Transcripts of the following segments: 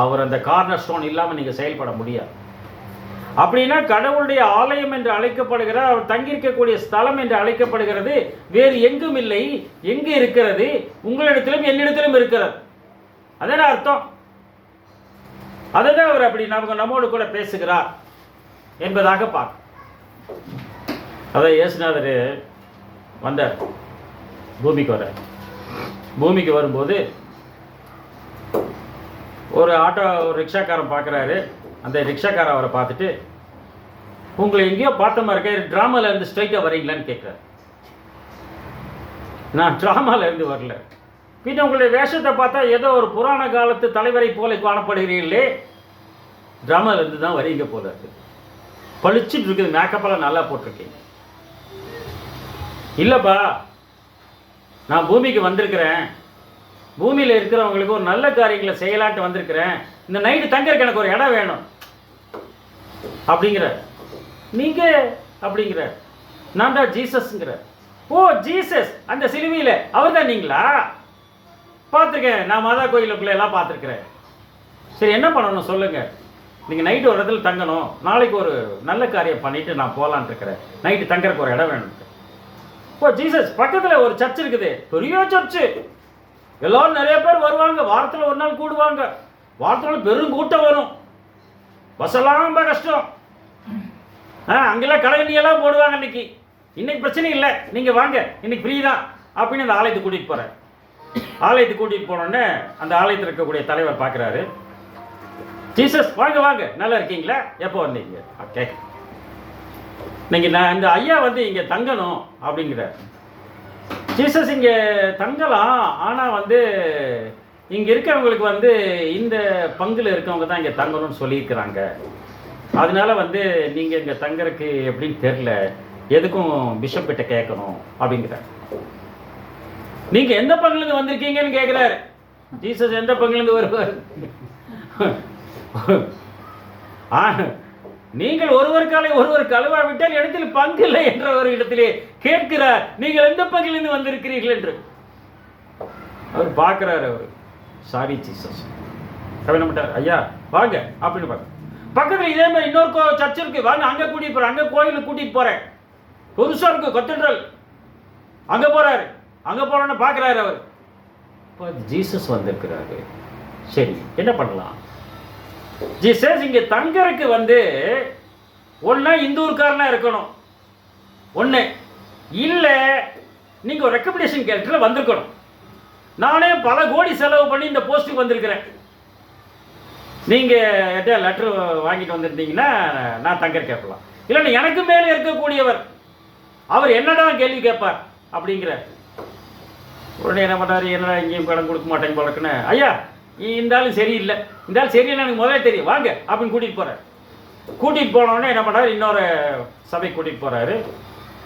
அவர் அந்த corner stone இல்லாமல் நீங்கள் செயல்பட முடியாது. அப்படின்னா கடவுளுடைய ஆலயம் என்று அழைக்கப்படுகிற அவர் தங்கியிருக்கக்கூடிய ஸ்தலம் என்று அழைக்கப்படுகிறது வேறு எங்கும் இல்லை எங்கு இருக்கிறது உங்களிடத்திலும் என்னிடத்திலும் இருக்கிறது. அதான அர்த்தம்? அதுதான் அவர் அப்படி நமக்கு நம்மோடு கூட பேசுகிறார் என்பதாக பார்க்க அதான் இயேசுநாதர் வந்தார். பூமிக்கு வர பூமிக்கு வரும்போது ஒரு ஆட்டோ ஒரு ரிக்ஷாக்காரன் பார்க்குறாரு அந்த ரிக்ஷாக்காரன் அவரை பார்த்துட்டு உங்களை எங்கேயோ பார்த்த மாதிரி இருக்க ட்ராமாவில் இருந்து ஸ்ட்ரைட்டாக வரீங்களான்னு கேட்குறாரு நான் ட்ராமாவில் இருந்து வரல. பின்ன உங்களுடைய வேஷத்தை பார்த்தா ஏதோ ஒரு புராண காலத்து தலைவரை போல காணப்படுகிறீர்களே. ட்ராமாவில் இருந்து தான் வரீங்க போல இருக்கு. பளிச்சுட்டு இருக்குது மேக்கப்பெல்லாம் நல்லா போட்டிருக்கீங்க. இல்லைப்பா நான் பூமிக்கு வந்திருக்கிறேன். பூமியில் இருக்கிறவங்களுக்கு ஒரு நல்ல காரியங்களை செயலாட்டு வந்திருக்கிறேன். இந்த நைட்டு தங்கறதுக்கு எனக்கு ஒரு இடம் வேணும். அப்படிங்கிற நீங்க அப்படிங்கிற நான் தான் ஜீசஸ்ங்கிற ஓ ஜீசஸ். அந்த சிலுவையில். அவர் தான் நீங்களா? பார்த்துருக்கேன். நான் மாதா கோயிலுக்குள்ள எல்லாம் பார்த்துருக்குறேன். சரி என்ன பண்ணணும் சொல்லுங்க. நீங்கள் நைட்டு ஒரு இடத்துல தங்கணும். நாளைக்கு ஒரு நல்ல காரியம் பண்ணிட்டு நான் போகலான் இருக்கிறேன். நைட்டு தங்கறதுக்கு ஒரு இடம் வேணும். ஓ ஜீசஸ் பக்கத்தில் ஒரு சர்ச் இருக்குது. பெரிய சர்ச்சு எல்லாரும் நிறைய பேர் வருவாங்க. வாரத்தில் ஒரு நாள் கூடுவாங்க. வாரத்தில் பெரும் கூட்டம் வரும். பஸ்ஸெல்லாம் ரொம்ப கஷ்டம். ஆ அங்கெல்லாம் கடைகண்டியெல்லாம் போடுவாங்க இன்னைக்கு இன்னைக்கு பிரச்சனை இல்லை. நீங்கள் வாங்க. இன்னைக்கு ஃப்ரீ தான். அப்படின்னு அந்த ஆலயத்துக்கு கூட்டிகிட்டு போகிறேன் ஆலயத்துக்கு கூட்டிகிட்டு போனோடனே அந்த ஆலயத்தில் இருக்கக்கூடிய தலைவர் பார்க்குறாரு ஜீசஸ் வாங்க வாங்க. நல்லா இருக்கீங்களா? எப்போ வந்தீங்க? ஓகே நீங்கள் நான் இந்த ஐயா வந்து இங்கே தங்கணும் அப்படிங்கிறார். ஜீசஸ் இங்கே தங்கலாம் ஆனால் வந்து இங்கே இருக்கிறவங்களுக்கு வந்து இந்த பங்கில் இருக்கவங்க தான் இங்கே தங்கணும்னு சொல்லியிருக்கிறாங்க. அதனால வந்து நீங்கள் இங்கே தங்கறதுக்கு எப்படின்னு தெரில எதுக்கும் பிஷப் கிட்ட கேட்கணும் அப்படிங்கிற நீங்கள் எந்த பங்குலேருந்து வந்திருக்கீங்கன்னு கேட்குறாரு. ஜீசஸ் எந்த பங்குலேருந்து வருவார்? ஆ நீங்கள் ஒருவர் காலை ஒருவர் கழுவாவிட்டால் இடத்தில் பங்கு இல்லை என்ற ஒரு இடத்திலே கேட்கிறார். நீங்கள் எந்த பங்கிலிருந்து வந்திருக்கிறீர்கள் என்று? அவர் பார்க்கிறார் அவர். சாரி ஜீசஸ் அவர் ஐயா வாங்க அப்படின்னு பார்க்க பக்கத்தில் இதே மாதிரி இன்னொரு கோ சர்ச் இருக்கு. வாங்க அங்கே கூட்டிட்டு போறேன். அங்கே கோயிலுக்கு கூட்டிட்டு போறேன். புதுசா இருக்கு கொத்தன்றல். அங்கே போறாரு. அங்கே போறோன்னு பார்க்குறாரு அவர். இப்போ ஜீசஸ் வந்திருக்கிறாரு. சரி என்ன பண்ணலாம்? ஜீசஸ் இங்கே தங்கறதுக்கு வந்து ஒன்றா இந்தூர்காரனாக இருக்கணும். ஒன்று இல்லை நீங்கள் ஒரு ரெக்கமெண்டேஷன் கேரக்டரில் வந்திருக்கணும். நானே பல கோடி செலவு பண்ணி இந்த போஸ்ட்டுக்கு வந்திருக்கிறேன். நீங்கள் எட்ட லெட்ரு வாங்கிட்டு வந்திருந்தீங்கன்னா நான் தங்கர் கேட்கலாம். இல்லைன்னா எனக்கு மேலே இருக்கக்கூடியவர் அவர் என்னடா கேள்வி கேட்பார்? அப்படிங்கிற. உடனே என்ன பண்ணுறாரு என்னடா எங்கேயும் கடன் கொடுக்க மாட்டேங்க போலக்குன்னு ஐயா இருந்தாலும் சரியில்லை. இருந்தாலும் சரியில்லை எனக்கு முதல்ல தெரியும். வாங்க அப்படின்னு கூட்டிகிட்டு போகிறார் கூட்டிகிட்டு போனோடனே என்ன பண்ணுறாரு இன்னொரு சபை கூட்டிகிட்டு போகிறாரு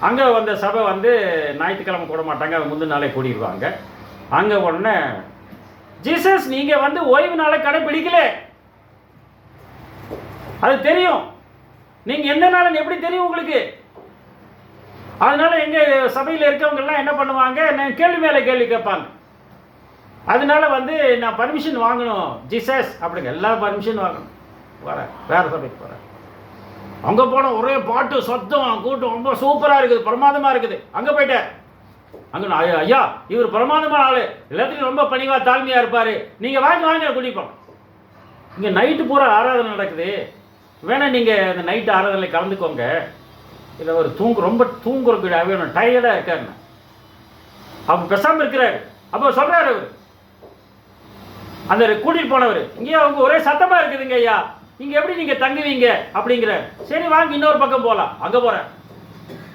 அங்கே வந்த சபை வந்து ஞாயிற்றுக்கிழமை கூட மாட்டாங்க அவங்க முந்தின நாளே கூடிடுவாங்க அங்கே உடனே ஜீசஸ் நீங்கள் வந்து ஓய்வு நாளை கடைப்பிடிக்கல. அது தெரியும். நீங்கள் எந்த நாள்னு எப்படி தெரியும் உங்களுக்கு? அதனால எங்கள் சபையில் இருக்கவங்கெல்லாம் என்ன பண்ணுவாங்க? நான் கேள்வி மேலே கேள்வி கேட்பாங்க. அதனால வந்து நான் பர்மிஷன் வாங்கணும். ஜிசஸ் அப்படிங்க எல்லா பர்மிஷன் வாங்கணும். வரேன் வேற சபைக்கு போகிறேன் அங்கே போன ஒரே பாட்டு சத்தம் கூட்டம் ரொம்ப சூப்பராக இருக்குது பிரமாதமாக இருக்குது. அங்கே போயிட்டேன் அங்கே நான் ஐயா, ஐயா இவர் பிரமாதமான ஆள். எல்லாத்துக்கும் ரொம்ப பணிவாக தாழ்மையாக இருப்பார். நீங்கள் வாங்கி வாங்க குடிப்போம் இங்கே நைட்டு பூரா ஆராதனை நடக்குது. வேணா நீங்கள் இந்த நைட்டு ஆராதனையில் கலந்துக்கோங்க. இதில் ஒரு தூங்கு ரொம்ப தூங்குறதுக்கு வேணும் டயர்டாக இருக்காருன்னு. அவர் பேசாமல் இருக்கிறாரு. அப்போ சொல்கிறாரு அவர். அந்த கூட்டிட்டு போனவர் இங்கே அவங்க ஒரே சத்தமா இருக்குதுங்க ஐயா. இங்க எப்படி நீங்க தங்குவீங்க? அப்படிங்கிற சரி வாங்க இன்னொரு பக்கம் போகலாம் அங்க போறேன்.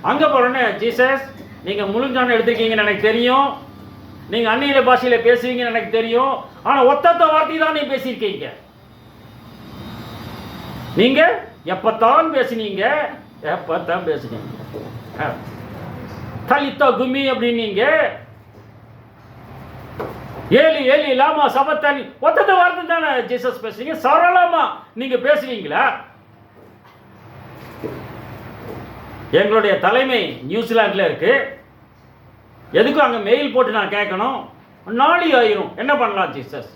அங்க போறேன்னு ஜீசஸ் நீங்க முழுஞ்சான எடுத்திருக்கீங்கன்னு எனக்கு தெரியும். நீங்க அந்நிய பாஷையில பேசுவீங்கன்னு எனக்கு தெரியும். ஆனா ஒத்தத்த வார்த்தை தான் நீ பேசியிருக்கீங்க. நீங்க எப்பத்தான் பேசுனீங்க? எப்பத்தான் பேசுனீங்க. ஆ. தலித்தா கும்மி அப்படின்னீங்க. ஏலி ஏலி லாமா சபத்தாலி. ஒத்தத்த வார்த்தை தானே ஜீசஸ் பேசுறீங்க? சரளமா நீங்க பேசுவீங்களா? எங்களுடைய தலைமை நியூசிலாண்டில் இருக்கு. எதுக்கும் அங்கே மெயில் போட்டு நான் கேட்கணும்? நாளி ஆயிரும். என்ன பண்ணலாம் ஜீசஸ்?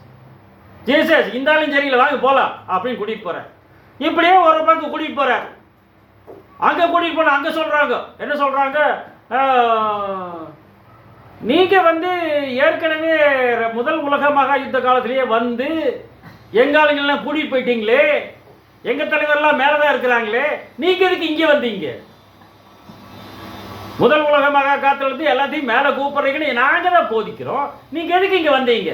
ஜீசஸ் இந்த ஆளும் சரியில்லை வாங்க போகலாம் அப்படின்னு கூட்டிகிட்டு போகிறேன் இப்படியே ஒரு பக்கம் கூட்டிகிட்டு போகிறேன் அங்கே கூட்டிகிட்டு போன அங்கே சொல்கிறாங்க என்ன சொல்கிறாங்க நீங்கள் வந்து ஏற்கனவே முதல் உலக மகா யுத்த காலத்திலேயே வந்து எங்காளுங்கள்லாம் கூட்டிகிட்டு போயிட்டீங்களே? எங்கள் தலைவர்லாம் மேலே தான் இருக்கிறாங்களே? நீங்கள் எதுக்கு இங்கே வந்தீங்க? முதல் உலக மகா காத்திலிருந்து எல்லாத்தையும் மேலே கூப்பிட்றீங்கன்னு நாங்கள் தான் போதிக்கிறோம். நீங்கள் எதுக்கு இங்கே வந்தீங்க?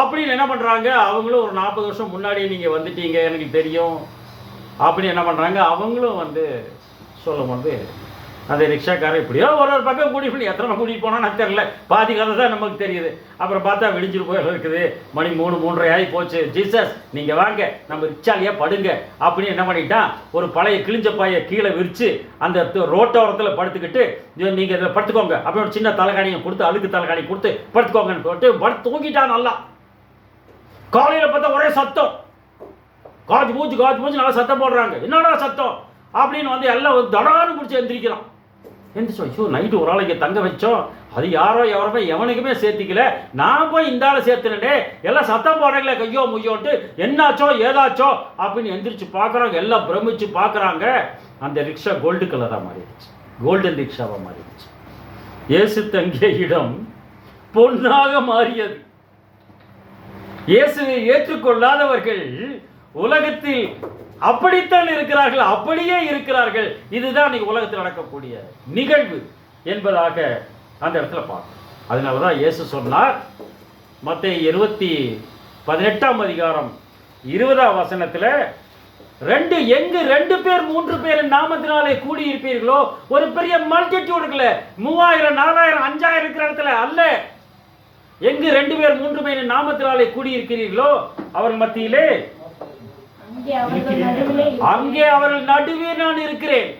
அப்படின்னு என்ன பண்ணுறாங்க அவங்களும் ஒரு நாற்பது வருஷம் முன்னாடியே நீங்கள் வந்துட்டீங்க எனக்கு தெரியும். அப்படின்னு என்ன பண்ணுறாங்க அவங்களும் வந்து சொல்லும்போது அந்த ரிக்ஷாக்காரன் இப்படியோ ஒரு ஒரு பக்கம் கூடி போய் எத்தனை கூட்டிகிட்டு போனோன்னு தெரில தெரியல. பாதி கதை தான் நமக்கு தெரியுது. அப்புறம் பார்த்தா விடிஞ்சிட்டு போய் இருக்குது. மணி மூணு மூன்றரை ஆகி போச்சு. ஜீசஸ் நீங்கள் வாங்க. நம்ம ரிக்ஷாலேயே படுங்க. அப்படின்னு என்ன பண்ணிட்டான்? ஒரு பழைய கிழிஞ்ச பாயை கீழே விரித்து அந்த ரோட்டோரத்தில் படுத்துக்கிட்டு நீங்கள் இதில் படுத்துக்கோங்க. அப்படின்னு ஒரு சின்ன தலைகாணியை கொடுத்து அழுக்கு தலைகாணி கொடுத்து படுத்துக்கோங்கன்னு போட்டு படுத்து தூங்கிட்டான் நல்லா. காலையில் பார்த்தா ஒரே சத்தம். காஜு பூச்சி காஜ் பூச்சி நல்லா சத்தம் போடுறாங்க. என்னடா சத்தம்? அப்படின்னு வந்து எல்லாம் தடான்னு பிடிச்சி எந்திரிக்கிறான். எந்திரிச்சோம் ஐயோ நைட்டு ஒரு ஆளைக்கு தங்க வச்சோம். அது யாரோ எவருமே எவனுக்குமே சேர்த்திக்கல. நான் போய் இந்த ஆளை சேர்த்துனே எல்லாம் சத்தம் போடுறீங்களே கையோ முய்யோன்ட்டு. என்னாச்சோ ஏதாச்சோ அப்படின்னு எந்திரிச்சு பார்க்குறாங்க. எல்லாம் பிரமிச்சு பார்க்குறாங்க. அந்த ரிக்ஷா கோல்டு கலராக மாறிடுச்சு. கோல்டன் ரிக்ஷாவாக மாறிடுச்சு. இயேசு தங்கிய இடம் பொன்னாக மாறியது. இயேசுவை ஏற்றுக்கொள்ளாதவர்கள் உலகத்தில் அப்படித்தான் இருக்கிறார்கள் அப்படியே இருக்கிறார்கள். இதுதான் இன்னைக்கு உலகத்தில் நடக்கக்கூடிய நிகழ்வு என்பதாக அந்த இடத்துல பார்க்கணும் அதனால தான் இயேசு சொன்னார் மற்ற இருபத்தி பதினெட்டாம் அதிகாரம் இருபதாம் வசனத்தில் ரெண்டு எங்கு ரெண்டு பேர் மூன்று பேர் நாமத்தினாலே கூடி இருப்பீர்களோ ஒரு பெரிய மல்டிடியூட் இருக்குல்ல மூவாயிரம் நாலாயிரம் அஞ்சாயிரம் இருக்கிற இடத்துல அல்ல. எங்கு ரெண்டு பேர் மூன்று பேர் நாமத்தினாலே கூடியிருக்கிறீர்களோ அவர் மத்தியிலே அங்கே அவர்கள் நடுவே நான் இருக்கிறேன்.